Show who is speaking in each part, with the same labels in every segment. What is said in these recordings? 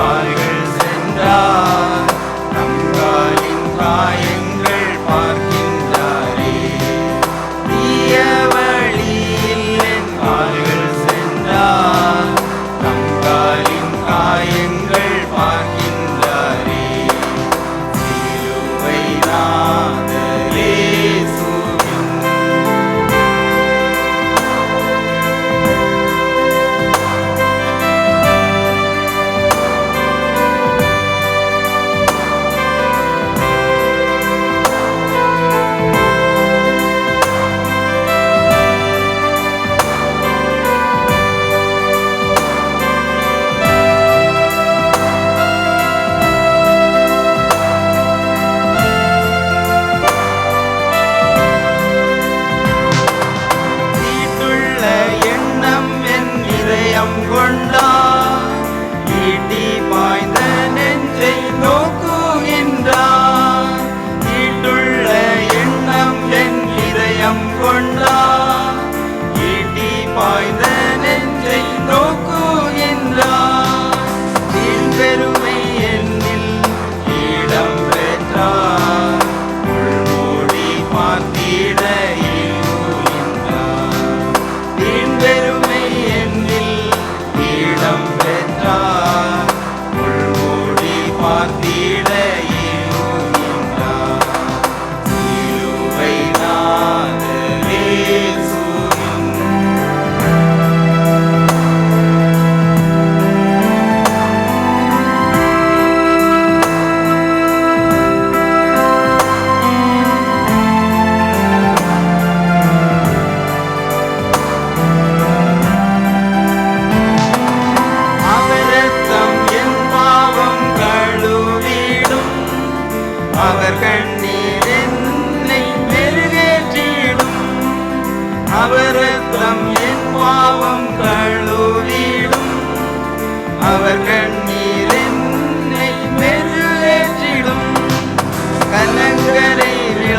Speaker 1: I.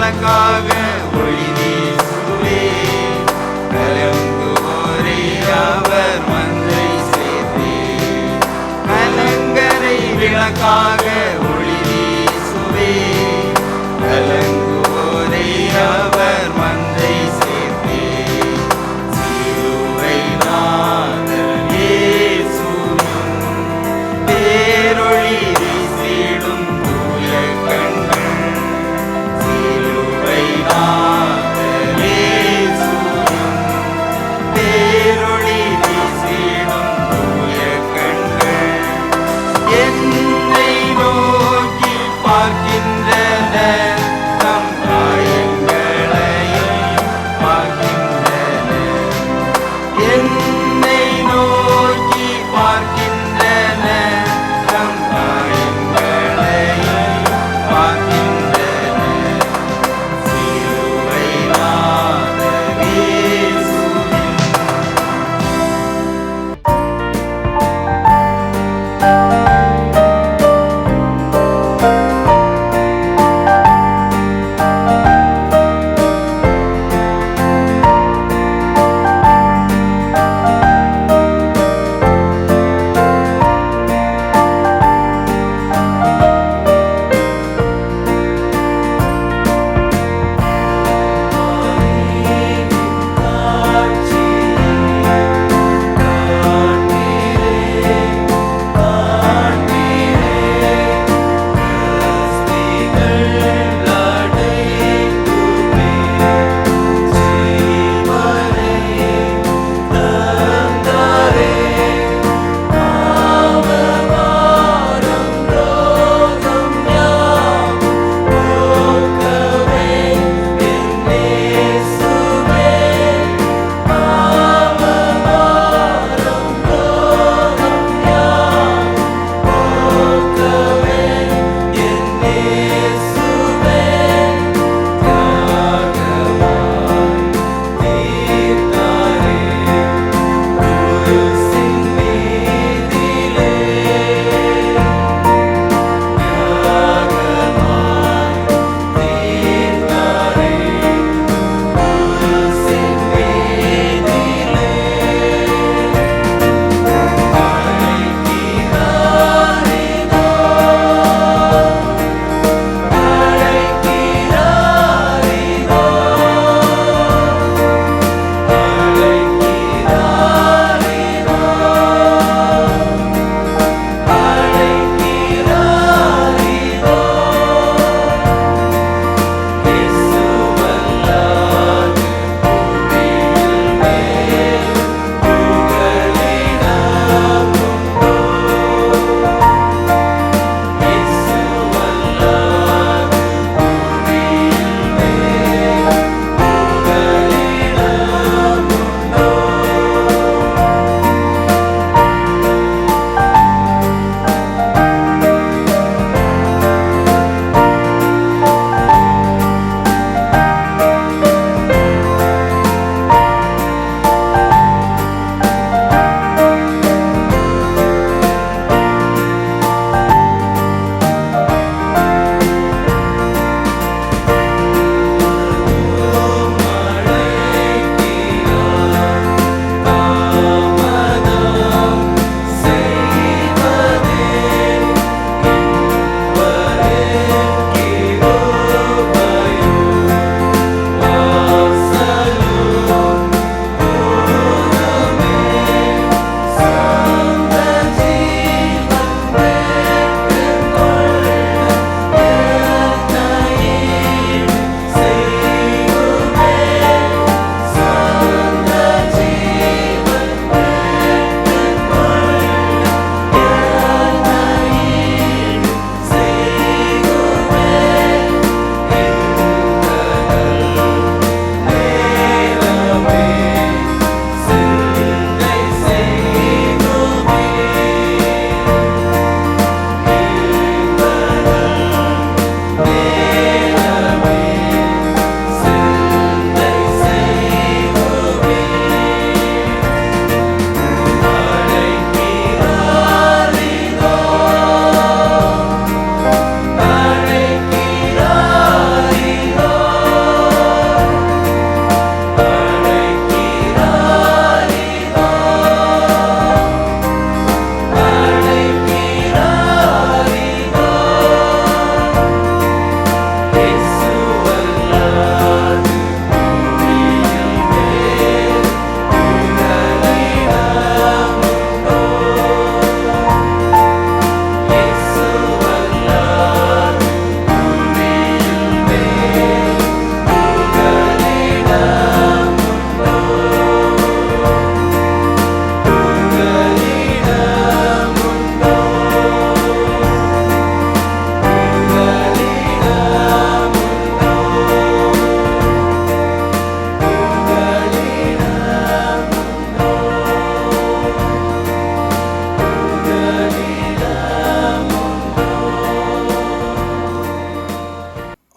Speaker 1: எனக்காக ஒளி வீசுவே கலங்குவோரே அவர் மன்றை சேர்த்தே கலங்கரை விளக்காக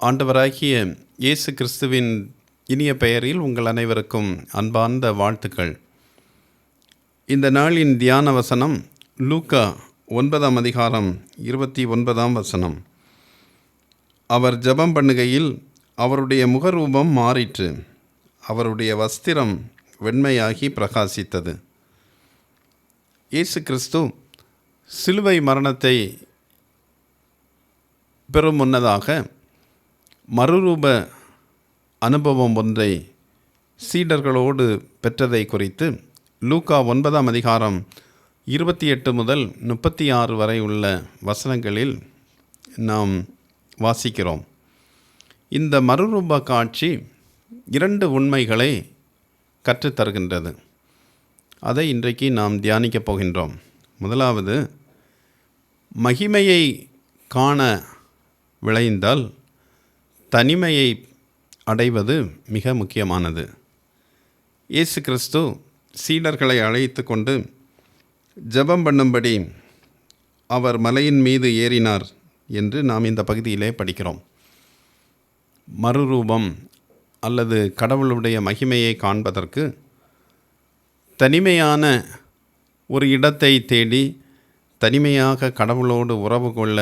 Speaker 2: ஆண்டவராகிய இயேசு கிறிஸ்துவின் இனிய பெயரில் உங்கள் அனைவருக்கும் அன்பார்ந்த வாழ்த்துக்கள் இந்த நாளின் தியான வசனம் லூக்கா ஒன்பதாம் அதிகாரம் இருபத்தி ஒன்பதாம் வசனம் அவர் ஜபம் பண்ணுகையில் அவருடைய முகரூபம் மாறிற்று அவருடைய வஸ்திரம் வெண்மையாகி பிரகாசித்தது இயேசு கிறிஸ்து சிலுவை மரணத்தை பெறும் முன்னதாக மறுரூப அனுபவம் ஒன்றை சீடர்களோடு பெற்றதை குறித்து லூக்கா ஒன்பதாம் அதிகாரம் இருபத்தி எட்டு முதல் முப்பத்தி ஆறு வரை உள்ள வசனங்களில் நாம் வாசிக்கிறோம் இந்த மறுரூப காட்சி இரண்டு உண்மைகளை கற்றுத்தருகின்றது அதை இன்றைக்கு நாம் தியானிக்கப் போகின்றோம் முதலாவது மகிமையை காண விளைந்தால் தனிமையை அடைவது மிக முக்கியமானது இயேசு கிறிஸ்து சீடர்களை அழைத்து கொண்டு ஜபம் பண்ணும்படி அவர் மலையின் மீது ஏறினார் என்று நாம் இந்த பகுதியிலே படிக்கிறோம் மறுரூபம் அல்லது கடவுளுடைய மகிமையை காண்பதற்கு தனிமையான ஒரு இடத்தை தேடி தனிமையாக கடவுளோடு உறவு கொள்ள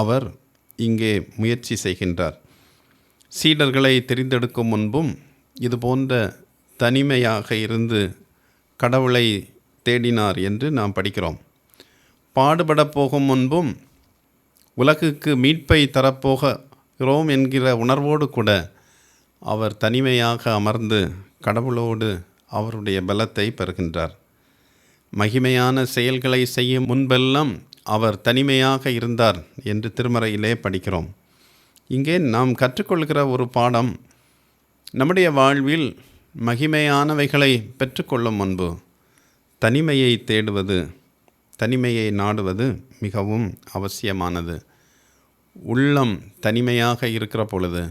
Speaker 2: அவர் இங்கே முயற்சி செய்கின்றார் சீடர்களை தெரிந்தெடுக்கும் முன்பும் இதுபோன்ற தனிமையாக இருந்து கடவுளை தேடினார் என்று நாம் படிக்கிறோம் பாடுபட போகும் முன்பும் உலகுக்கு மீட்பை தரப்போகிறோம் என்கிற உணர்வோடு கூட அவர் தனிமையாக அமர்ந்து கடவுளோடு அவருடைய பலத்தை பெறுகின்றார் மகிமையான செயல்களை செய்யும் முன்பெல்லாம் அவர் தனிமையாக இருந்தார் என்று திருமறையிலே படிக்கிறோம் இங்கே நாம் கற்றுக்கொள்கிற ஒரு பாடம் நம்முடைய வாழ்வில் மகிமையானவைகளை பெற்றுக்கொள்ளும் முன்பு தனிமையை தேடுவது தனிமையை நாடுவது மிகவும் அவசியமானது உள்ளம் தனிமையாக இருக்கிற பொழுது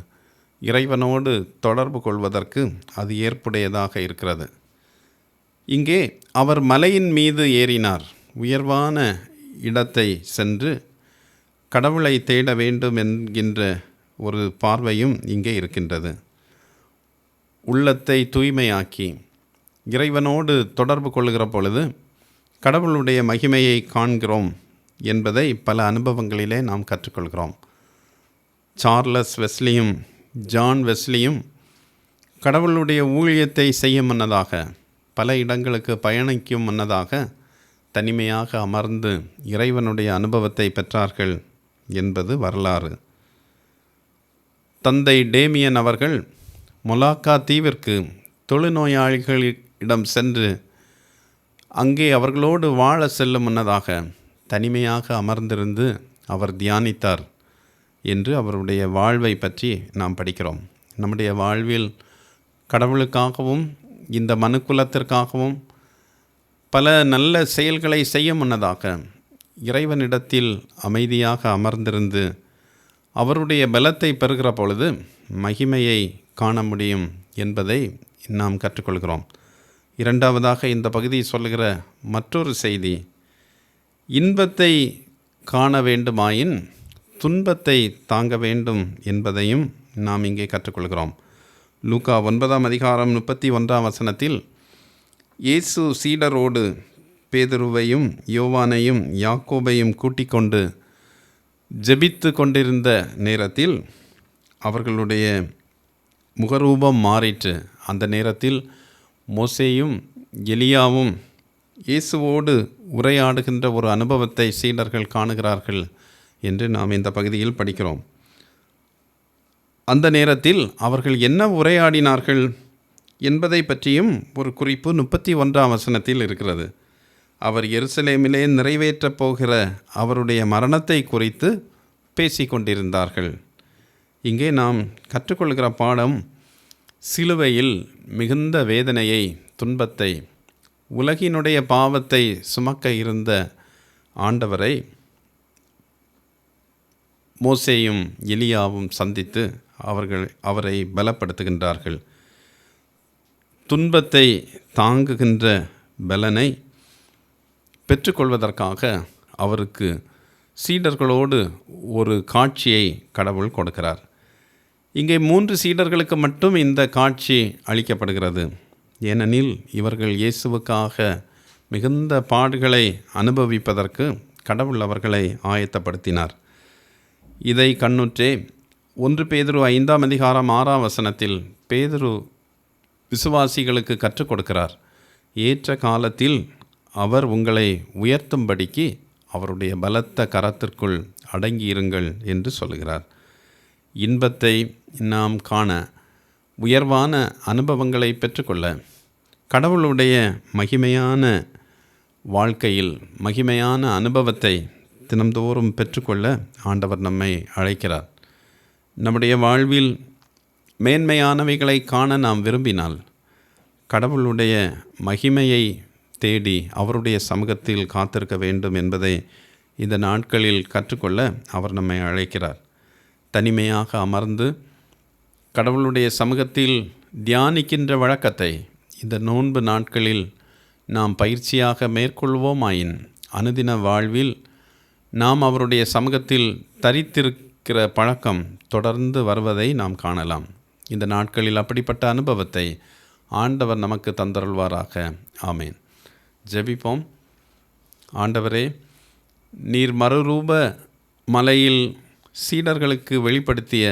Speaker 2: இறைவனோடு தொடர்பு கொள்வதற்கு அது ஏற்புடையதாக இருக்கிறது இங்கே அவர் மலையின் மீது ஏறினார் உயர்வான இடத்தை சென்று கடவுளை தேட வேண்டும் என்கின்ற ஒரு பார்வையும் இங்கே இருக்கின்றது உள்ளத்தை தூய்மையாக்கி இறைவனோடு தொடர்பு கொள்கிற பொழுது கடவுளுடைய மகிமையை காண்கிறோம் என்பதை பல அனுபவங்களிலே நாம் கற்றுக்கொள்கிறோம் சார்லஸ் வெஸ்லியும் ஜான் வெஸ்லியும் கடவுளுடைய ஊழியத்தை செய்ய முன்னதாக பல இடங்களுக்கு பயணிக்கும் முன்னதாக தனிமையாக அமர்ந்து இறைவனுடைய அனுபவத்தை பெற்றார்கள் என்பது வரலாறு தந்தை டேமியன் அவர்கள் மொலாக்கா தீவிற்கு தொழுநோயாளிகளிடம் சென்று அங்கே அவர்களோடு வாழ செல்லும் முன்னதாக தனிமையாக அமர்ந்திருந்து அவர் தியானித்தார் என்று அவருடைய வாழ்வை பற்றி நாம் படிக்கிறோம் நம்முடைய வாழ்வில் கடவுளுக்காகவும் இந்த மனுக்குலத்திற்காகவும் பல நல்ல செயல்களை செய்ய முன்னதாக இறைவனிடத்தில் அமைதியாக அமர்ந்திருந்து அவருடைய பலத்தை பெறுகிற பொழுது மகிமையை காண முடியும் என்பதை நாம் கற்றுக்கொள்கிறோம் இரண்டாவதாக இந்த பகுதி சொல்கிற மற்றொரு செய்தி இன்பத்தை காண வேண்டுமாயின் துன்பத்தை தாங்க வேண்டும் என்பதையும் நாம் இங்கே கற்றுக்கொள்கிறோம் லூக்கா ஒன்பதாம் அதிகாரம் முப்பத்தி ஒன்றாம் வசனத்தில் இயேசு சீடரோடு பேதுருவையும் யோவானையும் யாக்கோபையும் கூட்டிக் கொண்டு ஜெபித்து கொண்டிருந்த நேரத்தில் அவர்களுடைய முகரூபம் மாறிற்று அந்த நேரத்தில் மோசேயும் எலியாவும் இயேசுவோடு உரையாடுகின்ற ஒரு அனுபவத்தை சீடர்கள் காணுகிறார்கள் என்று நாம் இந்த பகுதியில் படிக்கிறோம் அந்த நேரத்தில் அவர்கள் என்ன உரையாடினார்கள் என்பதை பற்றியும் ஒரு குறிப்பு முப்பத்தி ஒன்றாம் வசனத்தில் இருக்கிறது அவர் எருசலேமிலே நிறைவேற்றப் போகிற அவருடைய மரணத்தை குறித்து பேசி கொண்டிருந்தார்கள் இங்கே நாம் கற்றுக்கொள்கிற பாடம் சிலுவையில் மிகுந்த வேதனையை துன்பத்தை உலகினுடைய பாவத்தை சுமக்க இருந்த ஆண்டவரை மோசேயும் எலியாவும் சந்தித்து அவர்கள் அவரை பலப்படுத்துகின்றார்கள் துன்பத்தை தாங்குகின்ற பலனை பெற்றுக்கொள்வதற்காக அவருக்கு சீடர்களோடு ஒரு காட்சியை கடவுள் கொடுக்கிறார் இங்கே மூன்று சீடர்களுக்கு மட்டும் இந்த காட்சி அளிக்கப்படுகிறது ஏனெனில் இவர்கள் இயேசுவுக்காக மிகுந்த பாடுகளை அனுபவிப்பதற்கு கடவுள் அவர்களை ஆயத்தப்படுத்தினார் இதை கண்ணுற்றே ஒன்று பேதுரு ஐந்தாம் அதிகாரம் ஆறாம் வசனத்தில் பேதுரு விசுவாசிகளுக்கு கற்றுக் கொடுக்கிறார் ஏற்ற காலத்தில் அவர் உங்களை உயர்த்தும்படிக்கு அவருடைய பலத்த கரத்திற்குள் அடங்கியிருங்கள் என்று சொல்கிறார் இன்பத்தை நாம் காண உயர்வான அனுபவங்களை பெற்றுக்கொள்ள கடவுளுடைய மகிமையான வாழ்க்கையில் மகிமையான அனுபவத்தை தினம்தோறும் பெற்றுக்கொள்ள ஆண்டவர் நம்மை அழைக்கிறார் நம்முடைய வாழ்வில் மேன்மையானவைகளை காண நாம் விரும்பினால் கடவுளுடைய மகிமையை தேடி அவருடைய சமூகத்தில் காத்திருக்க வேண்டும் என்பதை இந்த நாட்களில் கற்றுக்கொள்ள அவர் நம்மை அழைக்கிறார் தனிமையாக அமர்ந்து கடவுளுடைய சமூகத்தில் தியானிக்கின்ற வழக்கத்தை இந்த நோன்பு நாட்களில் நாம் பயிற்சியாக மேற்கொள்வோமாயின் அனுதின வாழ்வில் நாம் அவருடைய சமூகத்தில் தரித்திருக்கிற பழக்கம் தொடர்ந்து வருவதை நாம் காணலாம் இந்த நாட்களில் அப்படிப்பட்ட அனுபவத்தை ஆண்டவர் நமக்கு தந்தருள்வாராக ஆமேன் ஜெபிப்போம் ஆண்டவரே நீர் மறுரூப மலையில் சீடர்களுக்கு வெளிப்படுத்திய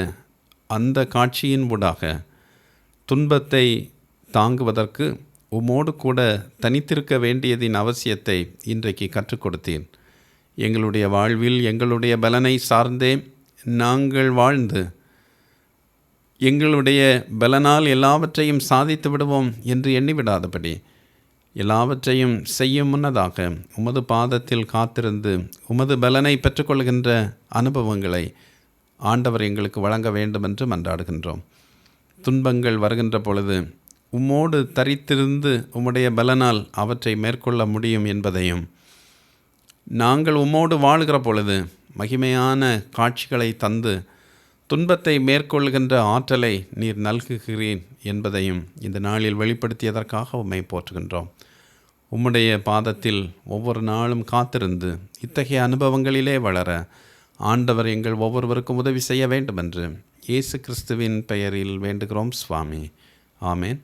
Speaker 2: அந்த காட்சியின் ஊடாக துன்பத்தை தாங்குவதற்கு உமோடு கூட தனித்திருக்க வேண்டியதின் அவசியத்தை இன்றைக்கு கற்றுக் கொடுத்தேன் எங்களுடைய வாழ்வில் எங்களுடைய பலனை சார்ந்தே நாங்கள் வாழ்ந்து எங்களுடைய பலனால் எல்லாவற்றையும் சாதித்து விடுவோம் என்று எண்ணிவிடாதபடி எல்லாவற்றையும் செய்யும் முன்னதாக உமது பாதத்தில் காத்திருந்து உமது பலனை பெற்றுக்கொள்கின்ற அனுபவங்களை ஆண்டவர் எங்களுக்கு வழங்க வேண்டும் என்று மன்றாடுகின்றோம் துன்பங்கள் வருகின்ற பொழுது உம்மோடு தரித்திருந்து உம்முடைய பலனால் அவற்றை மேற்கொள்ள முடியும் என்பதையும் நாங்கள் உம்மோடு வாழ்கிற பொழுது மகிமையான காட்சிகளை தந்து துன்பத்தை மேற்கொள்கின்ற ஆற்றலை நீர் நல்குகிறேன் என்பதையும் இந்த நாளில் வெளிப்படுத்தியதற்காக உம்மை போற்றுகின்றோம் உம்முடைய பாதத்தில் ஒவ்வொரு நாளும் காத்திருந்து இத்தகைய அனுபவங்களிலே வளர ஆண்டவர் எங்கள் ஒவ்வொருவருக்கும் உதவி செய்ய வேண்டுமென்று இயேசு கிறிஸ்துவின் பெயரில் வேண்டுகிறோம் சுவாமி ஆமேன்